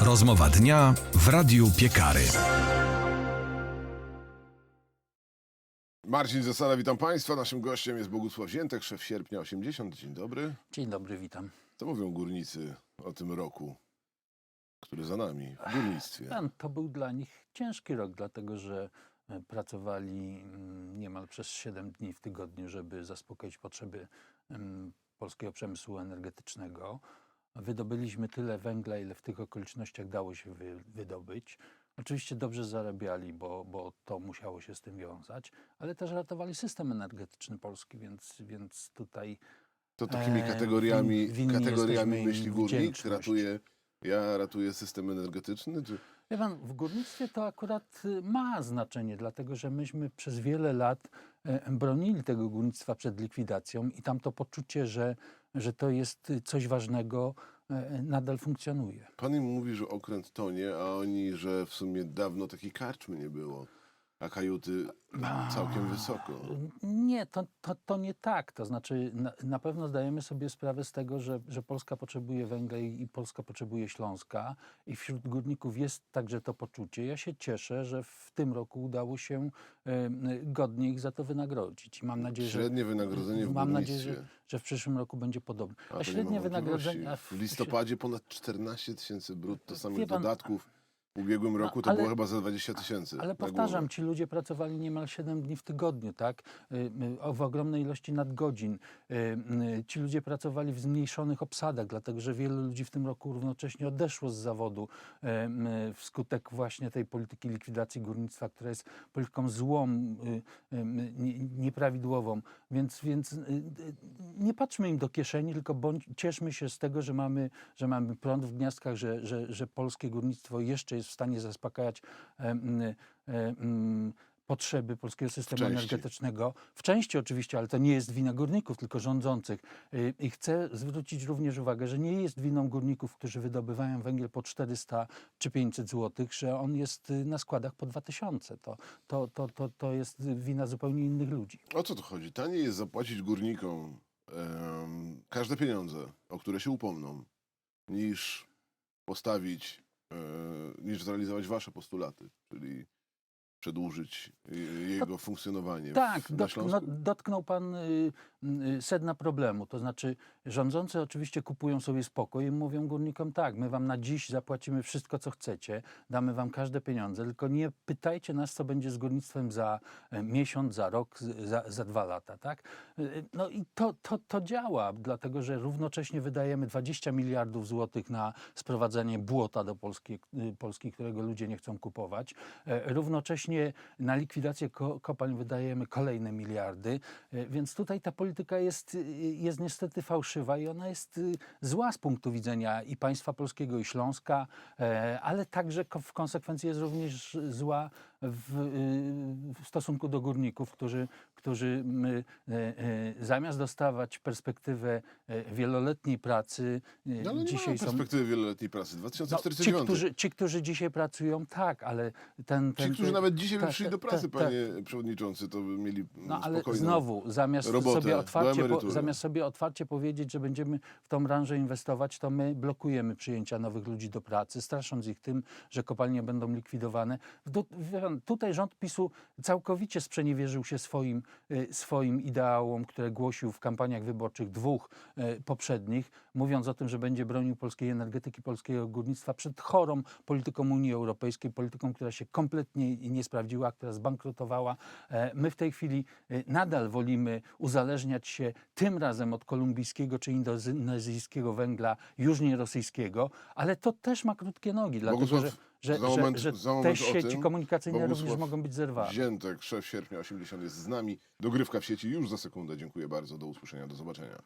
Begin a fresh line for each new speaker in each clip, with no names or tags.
Rozmowa dnia w Radiu Piekary.
Marcin Zasada, witam Państwa. Naszym gościem jest Bogusław Ziętek, szef sierpnia 80. Dzień dobry.
Dzień dobry, witam.
Co mówią górnicy o tym roku, który za nami w górnictwie?
Pan, to był dla nich ciężki rok, dlatego że e, pracowali mm, niemal przez 7 dni w tygodniu, żeby zaspokoić potrzeby em, polskiego przemysłu energetycznego. Wydobyliśmy tyle węgla, ile w tych okolicznościach dało się wy, wydobyć. Oczywiście dobrze zarabiali, bo, bo to musiało się z tym wiązać, ale też ratowali system energetyczny polski, więc, więc tutaj
To takimi
e,
kategoriami,
win-
kategoriami myśli górnik, ratuje, ja ratuję system energetyczny? Czy...
Wie pan, w górnictwie to akurat y, ma znaczenie, dlatego że myśmy przez wiele lat e, bronili tego górnictwa przed likwidacją i tam to poczucie, że, że to jest coś ważnego, e, nadal funkcjonuje.
Pan im mówi, że okręt tonie, a oni, że w sumie dawno takiej karczmy nie było, a kajuty całkiem wysoko.
Nie, to, to, to nie tak. To znaczy, na, na pewno zdajemy sobie sprawę z tego, że, że Polska potrzebuje węgla i, i Polska potrzebuje Śląska, i wśród górników jest także to poczucie. Ja się cieszę, że w tym roku udało się e, godnie ich za to wynagrodzić. I mam nadzieję, że.
Średnie wynagrodzenie w
Mam nadzieję,
górnictwie.
że, że w przyszłym roku będzie podobne.
A,
A,
to nie ma
średnie
wątpliwości.
wynagrodzenie.
W listopadzie ponad 14 tysięcy brutto samych
Wie pan,
dodatków. W ubiegłym roku to
ale-
było chyba za 20 tysięcy.
Ale powtarzam,
głowę.
ci ludzie pracowali niemal 7 dni w tygodniu, tak? Y, y, W ogromnej ilości nadgodzin. Y, Ci ludzie pracowali w zmniejszonych obsadach, dlatego że wielu ludzi w tym roku równocześnie odeszło z zawodu wskutek właśnie tej polityki likwidacji górnictwa, która jest polityką złą, nie- nieprawidłową. Więc, więc nie patrzmy im do kieszeni, tylko bądź, cieszmy się z tego, że mamy, że mamy prąd w gniazdkach, że, że, że polskie górnictwo jeszcze jest w stanie zaspokajać em, em, em, potrzeby polskiego systemu
części.
energetycznego. W części oczywiście, ale to nie jest wina górników, tylko rządzących. Y, I chcę zwrócić również uwagę, że nie jest winą górników, którzy wydobywają węgiel po 400 czy 500 zł, że on jest y, na składach po 2000. To, to, to, to, to jest wina zupełnie innych ludzi.
O co tu chodzi? Taniej jest zapłacić górnikom em, każde pieniądze, o które się upomną, niż postawić, niż zrealizować wasze postulaty, czyli przedłużyć jego funkcjonowanie
Tak, dotk- no, dotknął pan y, y, sedna problemu. To znaczy, rządzący oczywiście kupują sobie spokój i mówią górnikom: tak, my wam na dziś zapłacimy wszystko, co chcecie, damy wam każde pieniądze, tylko nie pytajcie nas, co będzie z górnictwem za e, miesiąc, za rok, za, za dwa lata. Tak? No i to, to, to działa, dlatego że równocześnie wydajemy 20 miliardów złotych na sprowadzenie błota do Polski, y, Polski którego ludzie nie chcą kupować. E, Równocześnie na likwidację ko kopalń wydajemy kolejne miliardy, e, więc tutaj ta polityka jest, y, jest niestety fałszywa i ona jest y, zła z punktu widzenia i państwa polskiego, i Śląska, e, ale także w konsekwencji jest również zła w, y, w stosunku do górników, którzy, którzy e, e, zamiast dostawać perspektywę e, wieloletniej pracy,
No, ale nie
dzisiaj
mamy
są
perspektywy wieloletniej pracy.
no, ci,
2049.
którzy, ci, którzy dzisiaj pracują, tak, ale ten. ten
Ci, którzy
ten-
nawet dzisiaj by
tak,
przyszli do
tak,
pracy,
tak.
panie przewodniczący, to by mieli
No ale znowu, zamiast
robotę
sobie,
do
otwarcie, po, zamiast sobie otwarcie powiedzieć, że będziemy w tą branżę inwestować, to my blokujemy przyjęcia nowych ludzi do pracy, strasząc ich tym, że kopalnie będą likwidowane. Wie pan, Tutaj rząd PiSu całkowicie sprzeniewierzył się swoim, y, swoim ideałom, które głosił w kampaniach wyborczych dwóch y, poprzednich, mówiąc o tym, że będzie bronił polskiej energetyki, polskiego górnictwa przed chorą polityką Unii Europejskiej, polityką, która się kompletnie nie sprawdziła, która zbankrutowała. E, My w tej chwili e, nadal wolimy uzależniać się tym razem od kolumbijskiego czy indonezyjskiego węgla, już nie rosyjskiego, ale to też ma krótkie nogi, dlatego
Bogusław,
że, że,
za
że,
moment-
że
za
te sieci
tym.
komunikacyjne również
Bogusław
mogą być zerwane.
Ziętek, szef sierpnia 80 jest z nami. Dogrywka w sieci już za sekundę. Dziękuję bardzo. Do usłyszenia, do zobaczenia.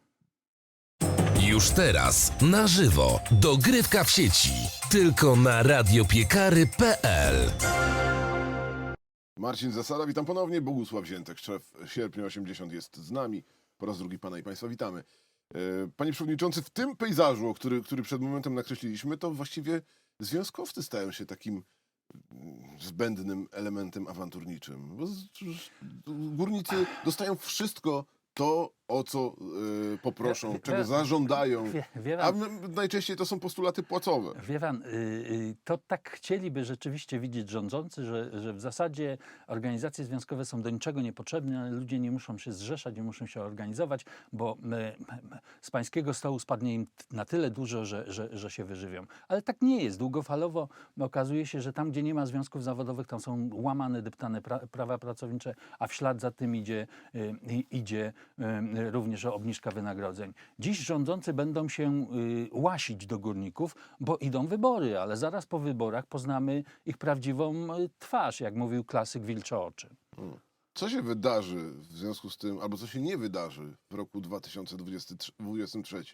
Już teraz na żywo dogrywka w sieci. Tylko na radiopiekary.pl.
Marcin Zasada, witam ponownie. Bogusław Ziętek, szef sierpnia 80 jest z nami. Po raz drugi pana i państwa witamy. E, Panie przewodniczący, w tym pejzażu, który, który przed momentem nakreśliliśmy, to właściwie związkowcy stają się takim mm, zbędnym elementem awanturniczym. Bo z- górnicy dostają wszystko to, o co y, poproszą, czego zażądają.
Wie, wie
A
pan,
m- najczęściej to są postulaty płacowe.
Wie pan, y, y, to tak chcieliby rzeczywiście widzieć rządzący, że, że w zasadzie organizacje związkowe są do niczego niepotrzebne, ale ludzie nie muszą się zrzeszać, nie muszą się organizować, bo y, z pańskiego stołu spadnie im na tyle dużo, że, że, że się wyżywią. Ale tak nie jest. Długofalowo okazuje się, że tam, gdzie nie ma związków zawodowych, tam są łamane, deptane pra, prawa pracownicze, a w ślad za tym idzie, y, idzie y, również obniżka wynagrodzeń. Dziś rządzący będą się y, łasić do górników, bo idą wybory, ale zaraz po wyborach poznamy ich prawdziwą y, twarz, jak mówił klasyk Wilcze Oczy.
Co się wydarzy w związku z tym, albo co się nie wydarzy w roku 2023?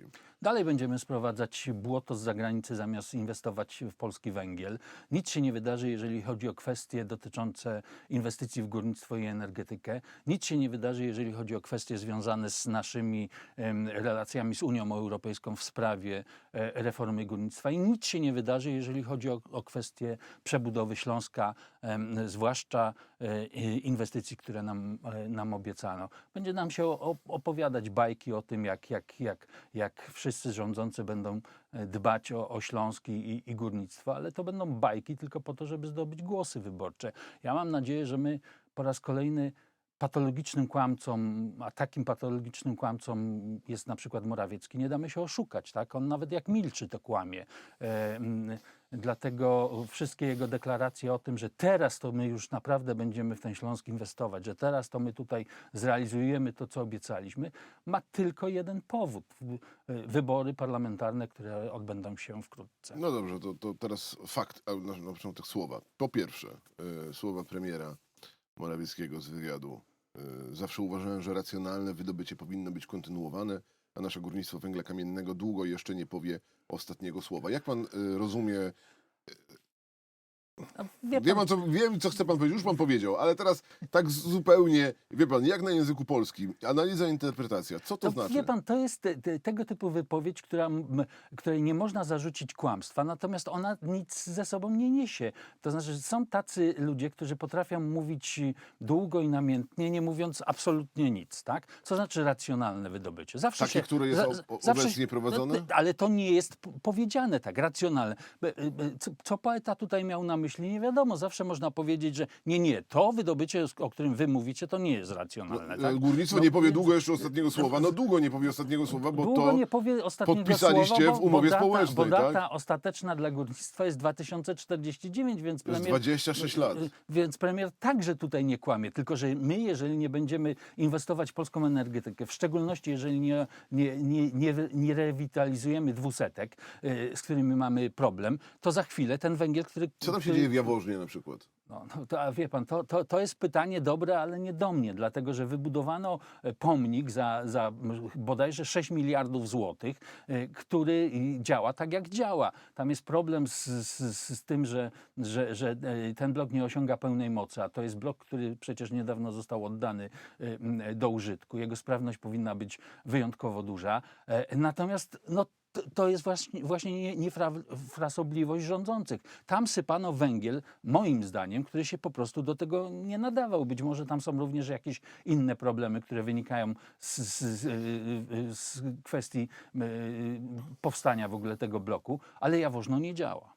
Dalej będziemy sprowadzać błoto z zagranicy zamiast inwestować w polski węgiel. Nic się nie wydarzy, jeżeli chodzi o kwestie dotyczące inwestycji w górnictwo i energetykę. Nic się nie wydarzy, jeżeli chodzi o kwestie związane z naszymi em, relacjami z Unią Europejską w sprawie e, reformy górnictwa. I nic się nie wydarzy, jeżeli chodzi o, o kwestie przebudowy Śląska, em, zwłaszcza e, inwestycji, które nam, e, nam obiecano. Będzie nam się opowiadać bajki o tym, jak, jak, jak, jak wszyscy rządzący będą e, dbać o, o Śląsk i, i górnictwo, ale to będą bajki tylko po to, żeby zdobyć głosy wyborcze. Ja mam nadzieję, że my po raz kolejny patologicznym kłamcą, a takim patologicznym kłamcą jest na przykład Morawiecki, nie damy się oszukać, tak? On nawet jak milczy, to kłamie. E, Dlatego wszystkie jego deklaracje o tym, że teraz to my już naprawdę będziemy w ten Śląsk inwestować, że teraz to my tutaj zrealizujemy to, co obiecaliśmy, ma tylko jeden powód. E, Wybory parlamentarne, które odbędą się wkrótce.
No dobrze, to, to teraz fakt, a na, początek słowa. Po pierwsze, y, słowa premiera Morawieckiego z wywiadu. Y, zawsze uważałem, że racjonalne wydobycie powinno być kontynuowane, a nasze górnictwo węgla kamiennego długo jeszcze nie powie ostatniego słowa. Jak pan y, rozumie
Wie
Wiem,
pan,
co, wiem, co chce pan powiedzieć, już pan powiedział, ale teraz tak zupełnie, wie pan, jak na języku polskim, analiza, interpretacja, co to
To
znaczy?
Wie pan, to jest te, te, tego typu wypowiedź, która, m- której nie można zarzucić kłamstwa, natomiast ona nic ze sobą nie niesie. To znaczy, że są tacy ludzie, którzy potrafią mówić długo i namiętnie, nie mówiąc absolutnie nic, tak? Co znaczy racjonalne wydobycie? Zawsze
Takie,
się,
które jest o- o- obecnie prowadzone?
No, ale to nie jest p- powiedziane tak, racjonalne. Be- be- Co, co poeta tutaj miał na myśli, nie wiadomo. Zawsze można powiedzieć, że nie, nie, to wydobycie, o którym wy mówicie, to nie jest racjonalne.
E,
tak?
Górnictwo
No,
nie powie długo jeszcze ostatniego słowa. No długo nie powie ostatniego słowa, bo
Długo
to
nie powie ostatniego
podpisaliście
słowa, bo,
w umowie
bo data,
społecznej,
Bo data
tak?
ostateczna dla górnictwa jest 2049, więc
To jest
premier...
26 lat.
y, Więc premier także tutaj nie kłamie, tylko że my, jeżeli nie będziemy inwestować w polską energetykę, w szczególności jeżeli nie, nie, nie, nie, nie rewitalizujemy dwusetek, y, z którymi mamy problem, to za chwilę ten węgiel, który...
co tam się
który,
dzieje w Jaworznie na przykład?
no, no to, a wie pan, to, to, to jest pytanie dobre, ale nie do mnie, dlatego że wybudowano e, pomnik za, za bodajże 6 miliardów złotych, e, który działa tak, jak działa. Tam jest problem z, z, z tym, że, że, że e, ten blok nie osiąga pełnej mocy, a to jest blok, który przecież niedawno został oddany do użytku. Jego sprawność powinna być wyjątkowo duża. Natomiast no, to, to jest właśnie, właśnie nie- niefrasobliwość rządzących. Tam sypano węgiel, moim zdaniem, który się po prostu do tego nie nadawał. Być może tam są również jakieś inne problemy, które wynikają z, z, z, y, z kwestii y, powstania w ogóle tego bloku, ale Jaworzno nie działa.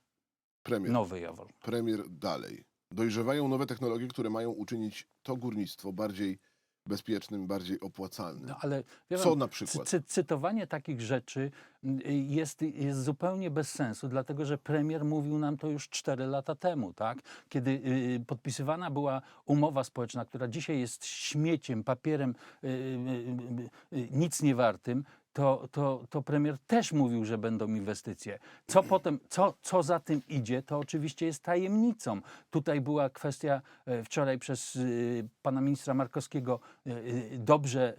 Premier,
Nowy Jaworzno.
premier dalej. Dojrzewają nowe technologie, które mają uczynić to górnictwo bardziej bezpiecznym, bardziej opłacalnym.
No, ale wie
Co
pan,
na przykład?
Cy, cytowanie takich rzeczy mm, jest, jest zupełnie bez sensu, dlatego że premier mówił nam to już 4 lata temu, tak? kiedy y, podpisywana była umowa społeczna, która dzisiaj jest śmieciem, papierem y, y, y, nic nie wartym. To, to, to premier też mówił, że będą inwestycje. Co potem, co, co za tym idzie, to oczywiście jest tajemnicą. Tutaj była kwestia e, wczoraj przez y, pana ministra Markowskiego y, dobrze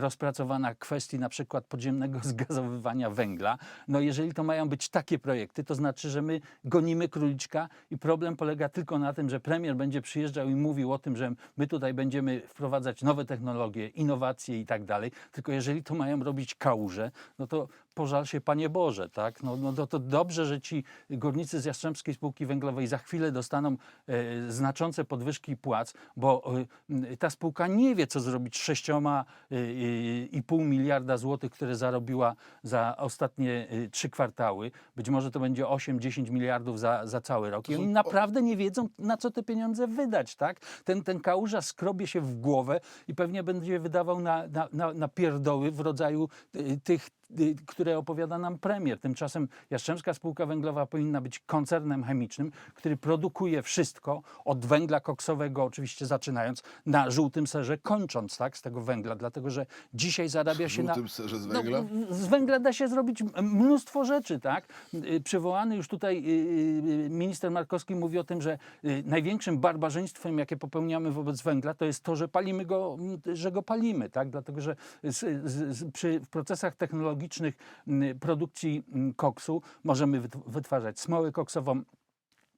rozpracowana kwestii na przykład podziemnego zgazowywania węgla. No jeżeli to mają być takie projekty, to znaczy, że my gonimy króliczka i problem polega tylko na tym, że premier będzie przyjeżdżał i mówił o tym, że my tutaj będziemy wprowadzać nowe technologie, innowacje i tak dalej. Tylko jeżeli to mają robić kałuże, no to pożal się Panie Boże, tak? No, no to, to dobrze, że ci górnicy z Jastrzębskiej Spółki Węglowej za chwilę dostaną e, znaczące podwyżki płac, bo e, ta spółka nie wie, co zrobić z sześcioma e, e, i pół miliarda złotych, które zarobiła za ostatnie e, trzy kwartały. Być może to będzie 8-10 miliardów za, za cały rok. I oni naprawdę nie wiedzą, na co te pieniądze wydać, tak? Ten, ten kałuża skrobie się w głowę i pewnie będzie wydawał na, na, na, na pierdoły w rodzaju tych, które opowiada nam premier. Tymczasem Jastrzębska Spółka Węglowa powinna być koncernem chemicznym, który produkuje wszystko, od węgla koksowego oczywiście zaczynając, na żółtym serze kończąc, tak? Z tego węgla, dlatego że dzisiaj zarabia się na...
żółtym serze z
No,
węgla?
w- z węgla da się zrobić mnóstwo rzeczy, tak? Y, Przywołany już tutaj y, y, minister Markowski mówi o tym, że y, największym barbarzyństwem, jakie popełniamy wobec węgla, to jest to, że palimy go, że go palimy, tak? Dlatego, że przy w procesach technologicznych m, produkcji m, koksu. Możemy wyt- wytwarzać smołę koksową,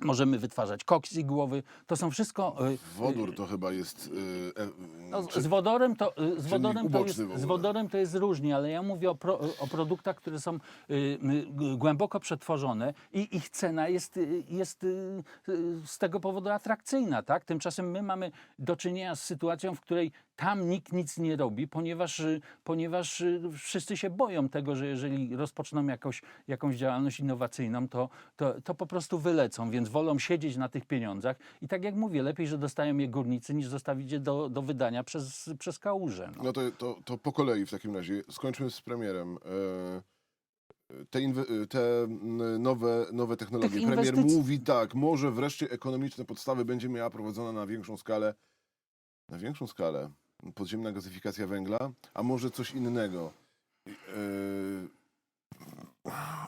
możemy wytwarzać koks igłowy. To są wszystko... y,
Wodór to chyba jest... y, e,
no, z wodorem to, y, z wodorem to, jest, z wodorem to jest różnie, ale ja mówię o, pro, o produktach, które są y, y, głęboko przetworzone i ich cena jest, y, jest y, y, z tego powodu atrakcyjna. Tak? Tymczasem my mamy do czynienia z sytuacją, w której tam nikt nic nie robi, ponieważ, y, ponieważ y, wszyscy się boją tego, że jeżeli rozpoczną jakoś, jakąś działalność innowacyjną, to, to, to po prostu wylecą, więc wolą siedzieć na tych pieniądzach. I tak jak mówię, lepiej, że dostają je górnicy, niż zostawić je do, do wydania przez, przez kałużę. No.
No to, to, to po kolei w takim razie. Skończmy z premierem. E, Te, inwe- te nowe, nowe technologie.
Tych
Premier
inwestycji-
mówi tak, może wreszcie ekonomiczne podstawy będzie miała prowadzona na większą skalę. Na większą skalę. Podziemna gazyfikacja węgla, a może coś innego. E,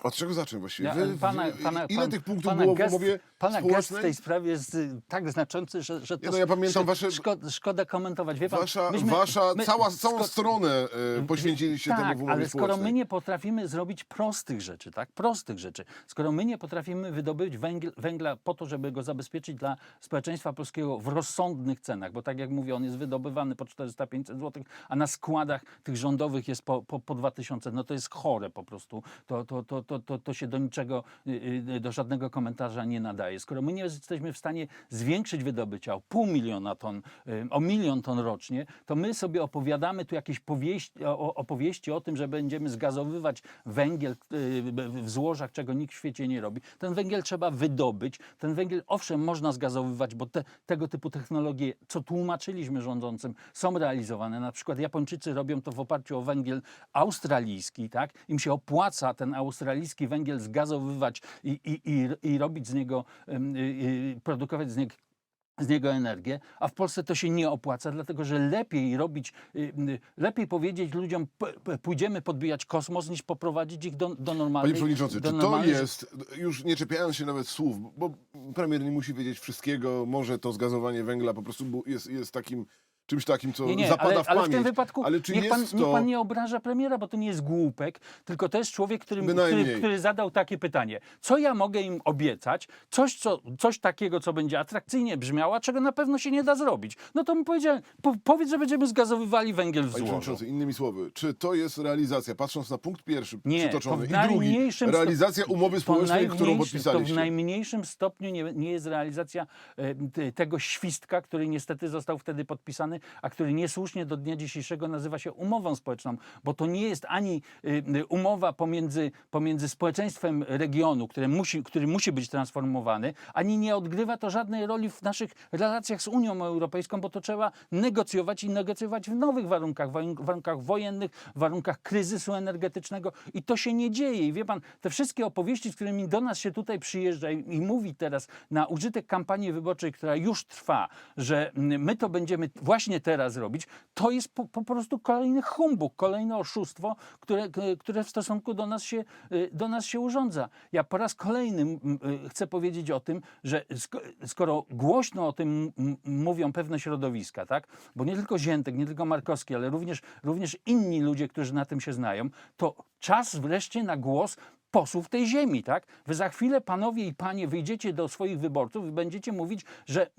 Od czego zacząć właściwie?
Ja,
Wy-
pana,
wy-
pana,
ile
pan,
tych punktów
pana
było w
gest,
umowie
Pana gest w tej sprawie jest y, tak znaczący, że, że to
Nie, no ja pamiętam wasze-
szkoda, szkoda komentować. Wie pan,
Wasza,
myśmy-
wasza
my-
cała, całą
sko-
stronę e, poświęciliście
tak,
temu w umowie
ale skoro
społecznej.
my nie potrafimy zrobić prostych rzeczy, tak, prostych rzeczy, skoro my nie potrafimy wydobyć węgiel, węgla po to, żeby go zabezpieczyć dla społeczeństwa polskiego w rozsądnych cenach, bo tak jak mówię, on jest wydobywany po 400-500 zł, a na składach tych rządowych jest po, po, po 2000, no to jest chore po prostu. To, to, to, to, to, to się do niczego, y, y, do żadnego komentarza nie nadaje. Skoro my nie jesteśmy w stanie zwiększyć wydobycia o pół miliona ton, y, o milion ton rocznie, to my sobie opowiadamy tu jakieś powieści, opowieści o tym, że będziemy zgazowywać węgiel w złożach, czego nikt w świecie nie robi. Ten węgiel trzeba wydobyć. Ten węgiel owszem można zgazowywać, bo te, tego typu technologie, co tłumaczyliśmy rządzącym, są realizowane. Na przykład Japończycy robią to w oparciu o węgiel australijski, tak? Im się opłaca ten australijski węgiel zgazowywać i, i, i, i robić z niego, y, y, produkować z niego z niego energię, a w Polsce to się nie opłaca, dlatego że lepiej robić, y, lepiej powiedzieć ludziom, pójdziemy podbijać kosmos, niż poprowadzić ich do, do
Panie
normalnej...
Przewodniczący,
do
czy to jest, już nie czepiając się nawet słów, bo premier nie musi wiedzieć wszystkiego, może to zgazowanie węgla po prostu jest, jest takim czymś takim, co
Nie, nie,
zapada
ale,
w
ale
pamięć.
w tym wypadku
Ale czy
niech, pan,
jest
niech
to...
pan nie obraża premiera, bo to nie jest głupek, tylko to jest człowiek, który, który, który zadał takie pytanie. Co ja mogę im obiecać? Coś, co, coś takiego, co będzie atrakcyjnie brzmiało, a czego na pewno się nie da zrobić. No to mu powiedziałem, po, powiedz, że będziemy zgazowywali węgiel w złożu.
Innymi słowy, czy to jest realizacja, patrząc na punkt pierwszy
Nie,
przytoczony
to
i drugi, realizacja umowy
To
społecznej, którą
najmniejszym- To w
podpisaliście?
najmniejszym stopniu nie, nie jest realizacja e, tego świstka, który niestety został wtedy podpisany, a który niesłusznie do dnia dzisiejszego nazywa się umową społeczną, bo to nie jest ani y, y, umowa pomiędzy, pomiędzy społeczeństwem regionu, które musi, który musi być transformowany, ani nie odgrywa to żadnej roli w naszych relacjach z Unią Europejską, bo to trzeba negocjować i negocjować w nowych warunkach, warunk- warunkach wojennych, warunkach kryzysu energetycznego i to się nie dzieje. I wie pan, te wszystkie opowieści, z którymi do nas się tutaj przyjeżdża i, i mówi teraz na użytek kampanii wyborczej, która już trwa, że mm, my to będziemy właśnie teraz robić, to jest po, po prostu kolejny humbug, kolejne oszustwo, które, które w stosunku do nas się, y, do nas się urządza. Ja po raz kolejny y, chcę powiedzieć o tym, że sko- skoro głośno o tym mówią pewne środowiska, tak? bo nie tylko Ziętek, nie tylko Markowski, ale również, również inni ludzie, którzy na tym się znają, to czas wreszcie na głos posłów tej ziemi, tak? Wy za chwilę, panowie i panie, wyjdziecie do swoich wyborców i będziecie mówić, że,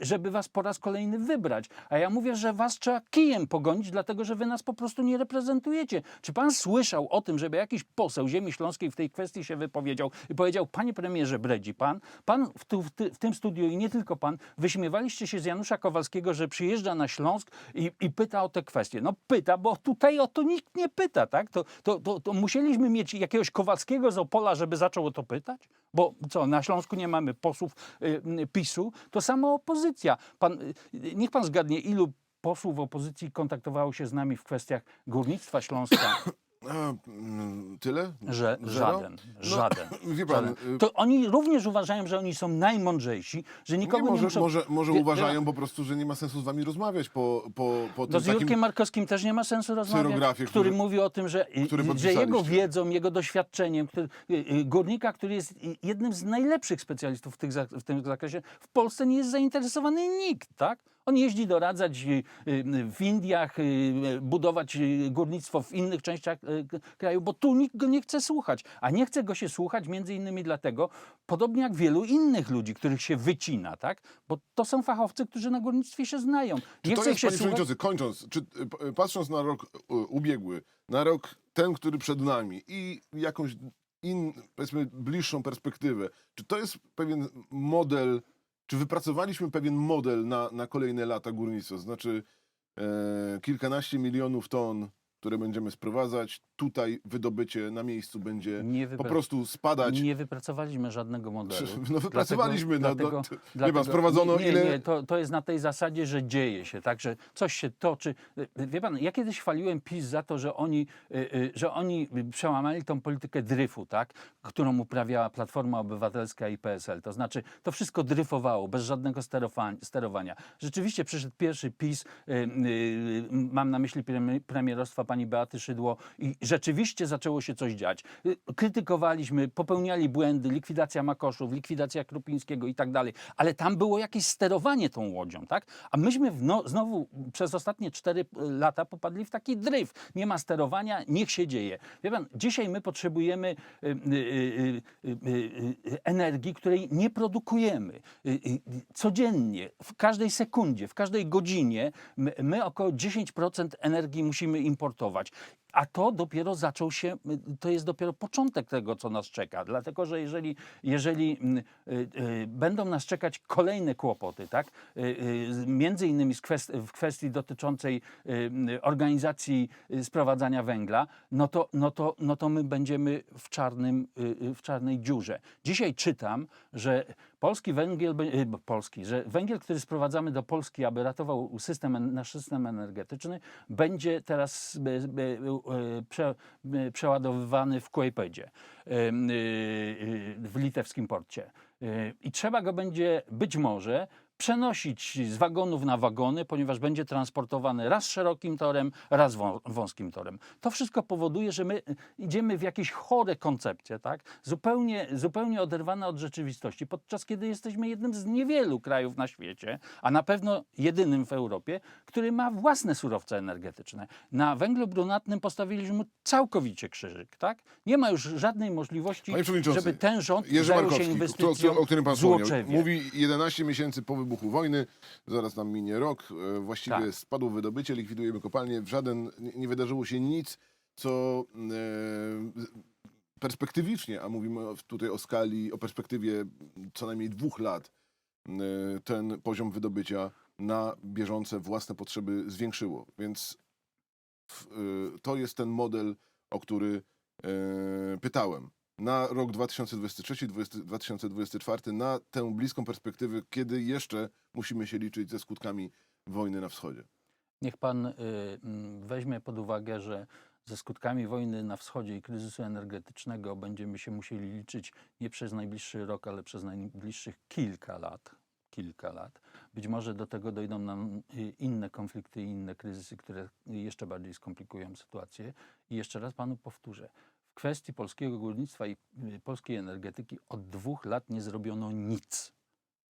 żeby was po raz kolejny wybrać. A ja mówię, że was trzeba kijem pogonić, dlatego że wy nas po prostu nie reprezentujecie. Czy pan słyszał o tym, żeby jakiś poseł ziemi śląskiej w tej kwestii się wypowiedział i powiedział, panie premierze, bredzi pan, pan w, tu, w, ty, w tym studiu i nie tylko pan, wyśmiewaliście się z Janusza Kowalskiego, że przyjeżdża na Śląsk i, i pyta o te kwestie. No pyta, bo tutaj o to nikt nie pyta, tak? To, to, to, to musieliśmy mieć jakiegoś Kowalskiego z Opola, żeby zaczął o to pytać? Bo co, na Śląsku nie mamy posłów y, y, PiSu, to sama opozycja. Pan, y, niech pan zgadnie, ilu posłów opozycji kontaktowało się z nami w kwestiach górnictwa Śląska?
A, mm, tyle?
Że
Zero?
żaden, żaden.
Wie pan,
żaden.
y,
To oni również uważają, że oni są najmądrzejsi, że
nie,
nikogo nie,
może,
muszą...
może, może
Wie-
uważają po prostu, że nie ma sensu z wami rozmawiać po, po, po tym
No z
takim...
Jurkiem Markowskim też nie ma sensu rozmawiać, który
który-
mówi o tym, że,
który
że
podpisaliście.
jego wiedzą, jego doświadczeniem, który, y, y, górnika, który jest y, jednym z najlepszych specjalistów w, tych, zak- w tym zakresie, w Polsce nie jest zainteresowany nikt, tak? On jeździ doradzać y, y, w Indiach, y, budować górnictwo w innych częściach kraju, bo tu nikt go nie chce słuchać. A nie chce go się słuchać między innymi dlatego, podobnie jak wielu innych ludzi, których się wycina, tak? Bo to są fachowcy, którzy na górnictwie się znają.
Czy
Nie
to
chce
jest,
się
panie
słuchać.
przewodniczący, kończąc, czy patrząc na rok ubiegły, na rok ten, który przed nami i jakąś in, powiedzmy bliższą perspektywę, czy to jest pewien model, czy wypracowaliśmy pewien model na, na kolejne lata górnictwa? Znaczy e, kilkanaście milionów ton, które będziemy sprowadzać, tutaj wydobycie na miejscu będzie po prostu spadać.
Nie wypracowaliśmy żadnego modelu.
No wypracowaliśmy, no,
dlatego,
no,
dlatego,
t- wie pan, sprowadzono
nie, nie,
ile-
Nie, to, to jest na tej zasadzie, że dzieje się, tak, że coś się toczy. Wie pan, ja kiedyś chwaliłem PiS za to, że oni, y, y, że oni przełamali tą politykę dryfu, tak, którą uprawiała Platforma Obywatelska i PSL. To znaczy, to wszystko dryfowało, bez żadnego sterowa- sterowania. Rzeczywiście przyszedł pierwszy PiS, y, mam na myśli premi- premierostwa pani Beaty Szydło i rzeczywiście zaczęło się coś dziać. Y, Krytykowaliśmy, popełniali błędy, likwidacja Makoszów, likwidacja Krupińskiego i tak dalej, ale tam było jakieś sterowanie tą łodzią, tak? A myśmy no, znowu przez ostatnie cztery y, lata popadli w taki dryf. Nie ma sterowania, niech się dzieje. Wie pan, dzisiaj my potrzebujemy y, y, y, y, y, y, energii, której nie produkujemy. Y, y, Codziennie, w każdej sekundzie, w każdej godzinie my, my około 10% energii musimy importować ratować. A to dopiero zaczął się, to jest dopiero początek tego, co nas czeka. Dlatego, że jeżeli, jeżeli mm, y, y, będą nas czekać kolejne kłopoty, tak? Y, y, między innymi w kwestii dotyczącej y, y, organizacji y, sprowadzania węgla, no to, no to, no to my będziemy w, czarnym, y, y, w czarnej dziurze. Dzisiaj czytam, że polski węgiel, y, polski, że węgiel, który sprowadzamy do Polski, aby ratował system, nasz system energetyczny, będzie teraz e, prze, e, przeładowywany w y, y, w litewskim porcie. I trzeba go będzie być może przenosić z wagonów na wagony, ponieważ będzie transportowany raz szerokim torem, raz wą- wąskim torem. To wszystko powoduje, że my y, idziemy w jakieś chore koncepcje, tak? zupełnie, zupełnie oderwane od rzeczywistości, podczas kiedy jesteśmy jednym z niewielu krajów na świecie, a na pewno jedynym w Europie, który ma własne surowce energetyczne. Na węglu brunatnym postawiliśmy całkowicie krzyżyk. Tak? Nie ma już żadnej możliwości, żeby ten rząd
Jerzy
zajął się inwestycją
o, o którym pan wspomniał, mówi 11 miesięcy po wybuchu wojny, zaraz nam minie rok, e, właściwie
Tak.
spadło wydobycie, likwidujemy kopalnie, w żaden, nie, nie wydarzyło się nic, co e, perspektywicznie, a mówimy o- tutaj o skali, o perspektywie co najmniej dwóch lat, e, ten poziom wydobycia na bieżące własne potrzeby zwiększyło. Więc w, e, to jest ten model, o który e, pytałem. Na rok 2023, 20, 2024, na tę bliską perspektywę, kiedy jeszcze musimy się liczyć ze skutkami wojny na wschodzie.
Niech pan y, mm, weźmie pod uwagę, że ze skutkami wojny na wschodzie i kryzysu energetycznego będziemy się musieli liczyć nie przez najbliższy rok, ale przez najbliższych kilka lat. Kilka lat. Być może do tego dojdą nam y, inne konflikty i inne kryzysy, które jeszcze bardziej skomplikują sytuację. I jeszcze raz panu powtórzę. Kwestii polskiego górnictwa i y, polskiej energetyki od dwóch lat nie zrobiono nic.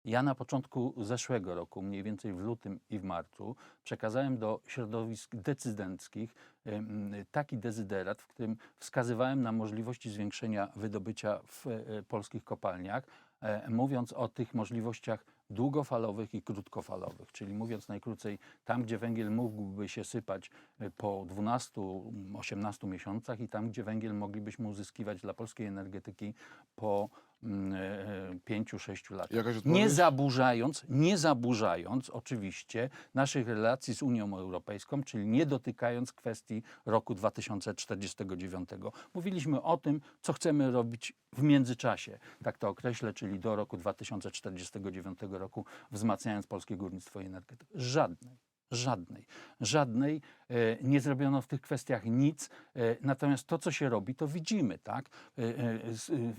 Ja na początku zeszłego roku, mniej więcej w lutym i w marcu, przekazałem do środowisk decydenckich em, taki dezyderat, w którym wskazywałem na możliwości zwiększenia wydobycia w e, polskich kopalniach, e, mówiąc o tych możliwościach długofalowych i krótkofalowych, czyli mówiąc najkrócej, tam gdzie węgiel mógłby się sypać e, po 12-18 miesiącach i tam gdzie węgiel moglibyśmy uzyskiwać dla polskiej energetyki po 5-6 latach.
Jakaś
Nie
odpowiedź?
zaburzając, nie zaburzając oczywiście naszych relacji z Unią Europejską, czyli nie dotykając kwestii roku 2049. Mówiliśmy o tym, co chcemy robić w międzyczasie, tak to określę, czyli do roku 2049 roku, wzmacniając polskie górnictwo i energetykę. Żadnej. Żadnej, żadnej. E, nie zrobiono w tych kwestiach nic. E, natomiast to, co się robi, to widzimy. Tak? E,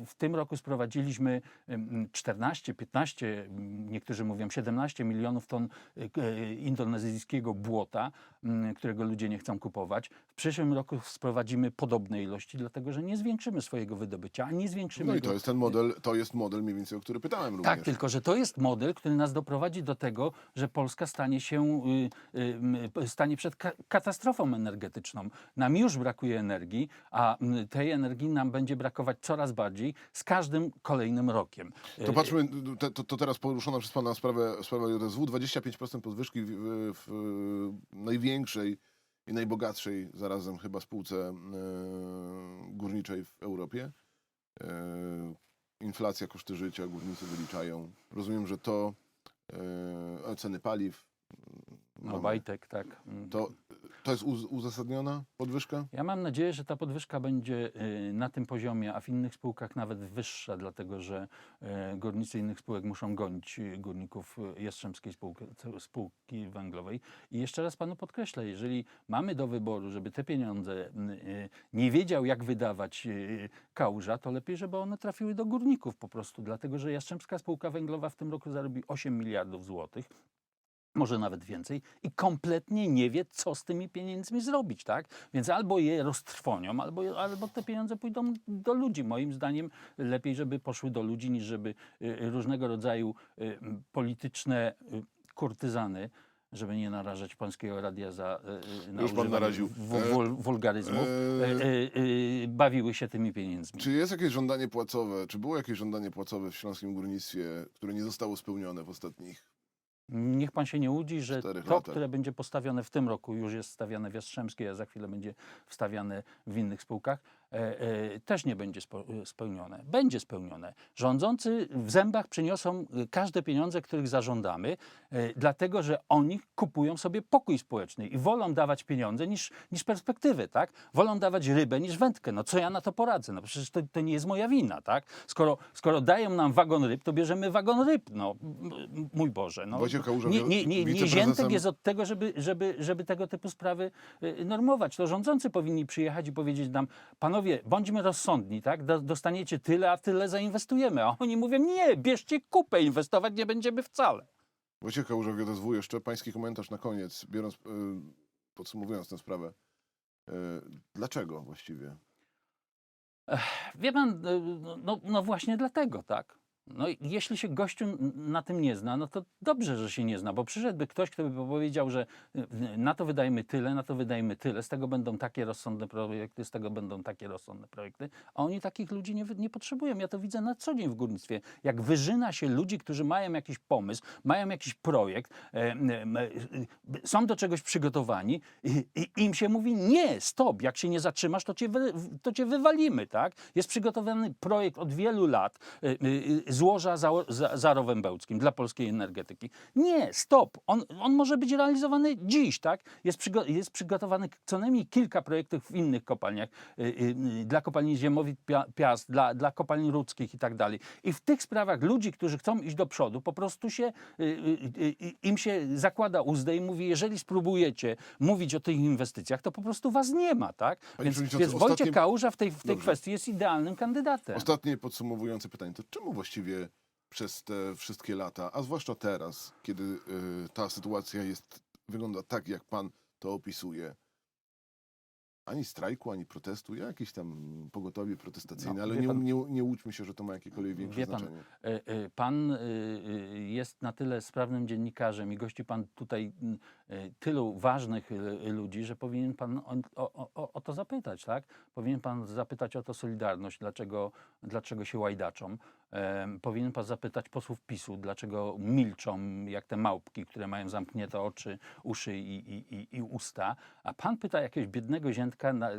w tym roku sprowadziliśmy em, 14, 15, m, niektórzy mówią 17 milionów ton indonezyjskiego błota, którego ludzie nie chcą kupować. W przyszłym roku sprowadzimy podobne ilości, dlatego że nie zwiększymy swojego wydobycia, a nie zwiększymy
No i to jest ten model, to jest model mniej więcej, o który pytałem również.
tak, tylko że to jest model, który nas doprowadzi do tego, że Polska stanie się y, y, stanie przed katastrofą energetyczną. Nam już brakuje energii, a tej energii nam będzie brakować coraz bardziej z każdym kolejnym rokiem.
To
Y,
patrzmy, te, to, to teraz poruszona przez Pana sprawę, sprawę JSW, 25% podwyżki w, w, największej i najbogatszej zarazem chyba spółce e, górniczej w Europie. Inflacja, koszty życia, górnicy wyliczają. Rozumiem, że to ceny paliw.
No,
mamy.
Wajtek, tak. mm.
To, to jest uz, uzasadniona podwyżka?
Ja mam nadzieję, że ta podwyżka będzie y, na tym poziomie, a w innych spółkach nawet wyższa, dlatego że y, górnicy innych spółek muszą gonić y, górników Jastrzębskiej spółki, spółki węglowej. I jeszcze raz panu podkreślę, jeżeli mamy do wyboru, żeby te pieniądze nie wiedział, jak wydawać kałuża, to lepiej, żeby one trafiły do górników po prostu, dlatego że Jastrzębska Spółka Węglowa w tym roku zarobi 8 miliardów złotych może nawet więcej, i kompletnie nie wie, co z tymi pieniędzmi zrobić, tak? Więc albo je roztrwonią, albo, albo te pieniądze pójdą do ludzi. Moim zdaniem lepiej, żeby poszły do ludzi, niż żeby y, różnego rodzaju y, polityczne y, kurtyzany, żeby nie narażać Polskiego Radia za y, y, na
Już pan naraził.
wul- wulgaryzmów,
e,
y, y, y, bawiły się tymi pieniędzmi.
Czy jest jakieś żądanie płacowe, czy było jakieś żądanie płacowe w śląskim górnictwie, które nie zostało spełnione w ostatnich
Niech pan się nie łudzi, że
czterech
to,
latach.
które będzie postawione w tym roku, już jest stawiane w Jastrzębskiej, a za chwilę będzie wstawiane w innych spółkach, też nie będzie e, spełnione. Będzie spełnione. Rządzący w zębach przyniosą e, każde pieniądze, których zażądamy, e, dlatego że oni kupują sobie pokój społeczny i wolą dawać pieniądze niż, niż perspektywy, tak? Wolą dawać rybę niż wędkę. No co ja na to poradzę? No przecież to, to nie jest moja wina, tak? Skoro, skoro dają nam wagon ryb, to bierzemy wagon ryb, no mój Boże. No,
Wojciech Kałuża,
nie, nie, nie, nie jest od tego, żeby, żeby, żeby tego typu sprawy y, normować. To rządzący powinni przyjechać i powiedzieć nam, panowie, bądźmy rozsądni, tak? Do- Dostaniecie tyle, a tyle zainwestujemy. A oni mówią, nie, bierzcie kupę, inwestować nie będziemy wcale.
Wojciech Kałuża w JSW, jeszcze pański komentarz na koniec, biorąc, y, podsumowując tę sprawę. Y, Dlaczego właściwie?
Wie pan, y, no, no właśnie dlatego, tak. No jeśli się gościu na tym nie zna, no to dobrze, że się nie zna, bo przyszedłby ktoś, kto by powiedział, że y, na to wydajemy tyle, na to wydajemy tyle, z tego będą takie rozsądne projekty, z tego będą takie rozsądne projekty, a oni takich ludzi nie, nie potrzebują. Ja to widzę na co dzień w górnictwie. Jak wyżyna się ludzi, którzy mają jakiś pomysł, mają jakiś projekt, e, e, e, są do czegoś przygotowani i, i im się mówi nie, stop, jak się nie zatrzymasz, to cię, wy, to cię wywalimy, tak? Jest przygotowany projekt od wielu lat y, y, złoża za, za, Bełckim dla polskiej energetyki. Nie, stop, on, on może być realizowany dziś, tak? Jest, przygo, jest przygotowany co najmniej kilka projektów w innych kopalniach, y, y, y, dla kopalni Ziemowit Pia- Piast, dla, dla kopalni ludzkich i tak dalej. I w tych sprawach ludzi, którzy chcą iść do przodu, po prostu się, y, y, y, y, im się zakłada uzdę i mówi, jeżeli spróbujecie mówić o tych inwestycjach, to po prostu was nie ma, tak?
Panie
Więc, więc Wojciech
ostatnie-
Kałuża w tej, w tej
Dobrze.
kwestii jest idealnym kandydatem.
Ostatnie podsumowujące pytanie, to czemu właściwie przez te wszystkie lata, a zwłaszcza teraz, kiedy y, ta sytuacja jest, wygląda tak, jak pan to opisuje, ani strajku, ani protestu, jakieś tam pogotowie protestacyjne,
No,
ale nie,
pan-
nie, nie łudźmy się, że to ma jakiekolwiek większe
Wie pan. E, e, Pan e, jest na tyle sprawnym dziennikarzem i gości pan tutaj tylu ważnych e, ludzi, że powinien pan o, o, o, to zapytać, tak? Powinien pan zapytać o to Solidarność, dlaczego, dlaczego się łajdaczą. Powinien pan zapytać posłów PiSu, dlaczego milczą jak te małpki, które mają zamknięte oczy, uszy i, i, i, i usta. A pan pyta jakiegoś biednego ziętka, na, y,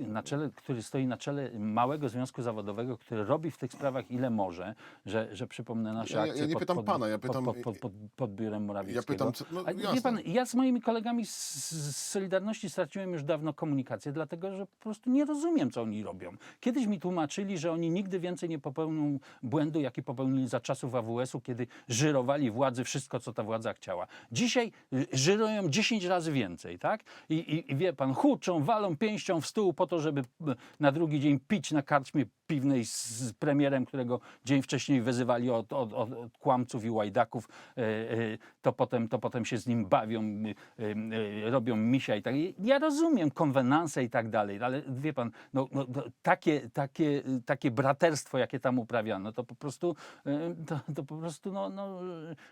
y, na czele, który stoi na czele małego związku zawodowego, który robi w tych sprawach ile może, że, że przypomnę nasze
Ja- ja
akcje
nie
pod,
pytam
pod,
pana, ja pytam-
pod, pod, pod, pod biurem Morawieckiego.
Ja pytam, no,
wie pan, ja z moimi kolegami z, z Solidarności straciłem już dawno komunikację, dlatego że po prostu nie rozumiem, co oni robią. Kiedyś mi tłumaczyli, że oni nigdy więcej nie popełnią błędu, jaki popełnili za czasów AWS-u, kiedy żyrowali władzy wszystko, co ta władza chciała. Dzisiaj y, żyrują 10 razy więcej, tak? I, i, I wie pan, huczą, walą pięścią w stół po to, żeby y, na drugi dzień pić na karczmie piwnej z, premierem, którego dzień wcześniej wyzywali od, od, od, kłamców i łajdaków, e, e, to, potem, to potem się z nim bawią, y, robią misia i tak. Ja rozumiem konwenanse i tak dalej, ale wie pan, no, no, no, takie, takie, takie braterstwo, jakie tam uprawiano, to po prostu, to, to po prostu no, no,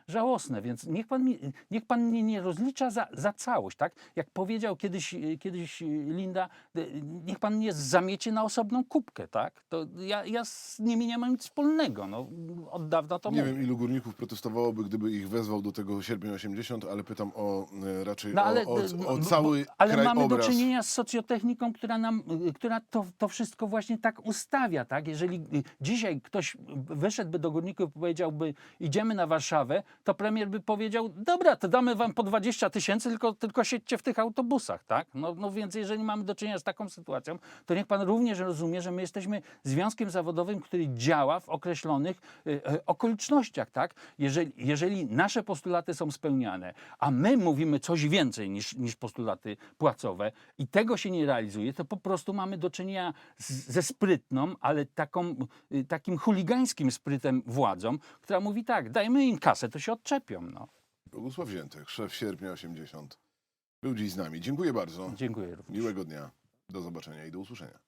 żałosne, więc niech pan, mi, niech pan mnie nie rozlicza za, za całość, tak? Jak powiedział kiedyś, kiedyś Linda, niech pan nie zamiecie na osobną kubkę, tak? To ja, ja z nimi nie mam nic wspólnego, no, od dawna to
Nie
mówię.
wiem, ilu górników protestowałoby, gdyby ich wezwał do tego sierpień 80, ale pytam o e, raczej
No ale,
o, o, o cały
bo- ale mamy do czynienia z socjotechniką, która nam, y, która to, to wszystko właśnie tak ustawia, tak? Jeżeli y, dzisiaj ktoś wyszedłby do górników i powiedziałby, idziemy na Warszawę, to premier by powiedział, dobra, to damy wam po 20 tysięcy, tylko, tylko siedźcie w tych autobusach, tak? No, no więc jeżeli mamy do czynienia z taką sytuacją, to niech pan również rozumie, że my jesteśmy związkiem zawodowym, który działa w określonych y, y, okolicznościach, tak? Jeżeli, jeżeli nasze postulaty są spełniane, a my mówimy coś więcej niż, niż postulaty płacowe i tego się nie realizuje, to po prostu mamy do czynienia z, ze sprytną, ale taką, y, takim chuligańskim sprytem władzą, która mówi tak, dajmy im kasę, to się odczepią. No.
Bogusław Ziętek, szef sierpnia 80. Był dziś z nami. Dziękuję bardzo.
Dziękuję również.
Miłego dnia. Do zobaczenia i do usłyszenia.